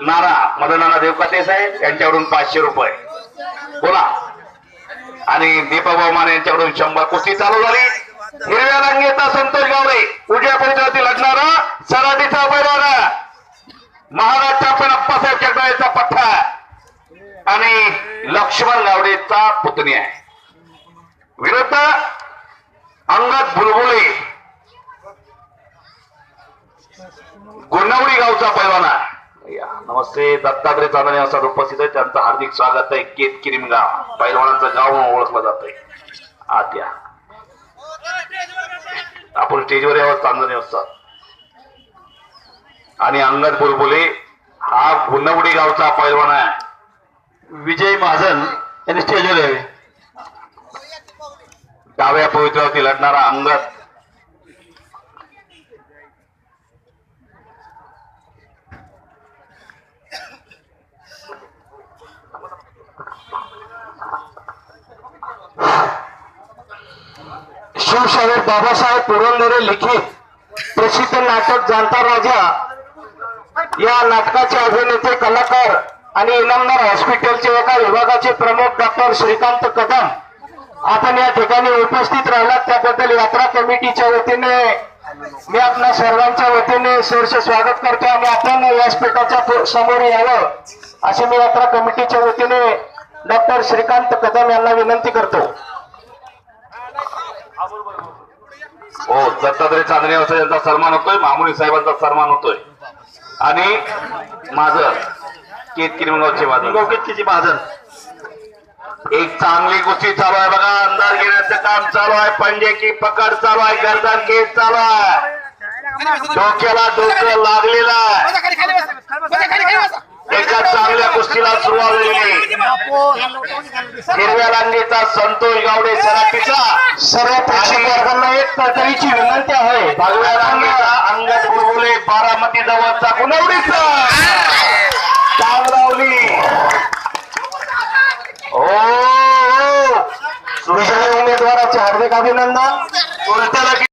नाना मदनाना देवकाते साहेब यांच्याकडून पाचशे रुपये. बोला. आणि दीपक माने यांच्याकडून शंभर कुस्ती चालू झाली. हिरव्या रंगेचा संतोष गावडे उजव्या परिसरातील लढणारा सराटीचा बैलवाना महाराष्ट्र पण अप्पासाहेब चकडाळेचा पठ्ठा आणि लक्ष्मण गावडेचा पुतणी आहे. विरुद्ध अंगद बुलबुले. गोंडवडी गावचा पैलवाना नमस्ते दत्तात्रय चांदणे असतात उपस्थित आहे त्यांचं हार्दिक स्वागत आहे. केत किरिमगाव पैलवानाचं गाव म्हणून ओळखलं जात आहे आत या. आपण स्टेजवर यावं चांदणे असतात आणि अंगद बुलबुले हा गुन्नवडी गावचा पैलवान आहे. विजय महाजन यांनी स्टेजवर यावे. डाव्या पवित्रावरती लढणारा अंगद शिवशाहीर बाबासाहेब पुरंदरे लिखित प्रसिद्ध नाटक जाणता राजा. या नाटकाचे अभिनेते कलाकार आणि इनामदार हॉस्पिटलचे एका विभागाचे प्रमुख डॉक्टर श्रीकांत कदम आपण या ठिकाणी उपस्थित राहिलात. त्याबद्दल यात्रा कमिटीच्या वतीने मी आपल्या सर्वांच्या वतीने सहर्ष स्वागत करतो आणि आपण व्यासपीठाच्या समोर यावं असे मी यात्रा कमिटीच्या वतीने डॉक्टर श्रीकांत कदम यांना विनंती करतो. हो दत्तात्रय चांदणे असं यांचा सन्मान होतोय मामुनी साहेबांचा सन्मान होतोय. आणि माझं केत किरमगावचे माझं गोकितकीची महाजन एक चांगली गोष्टी चालू आहे बघा अंधार घेण्याचं काम चालू आहे पंजे की पकड चालू आहे गर्दन केस चालू आहे. डोक्याला डोकं लागलेलं हिरव्या रांगेचा संतोष गावडे सराटीचा सर्व प्रेक्षक वर्गांना एक तळतळीची विनंती आहे. भगव्या रांगेचा अंगद बुलबुले बारामती जवळचा गुणवडीचा चांगलावली हो हो. विजयी उमेदवाराचे हार्दिक अभिनंदन.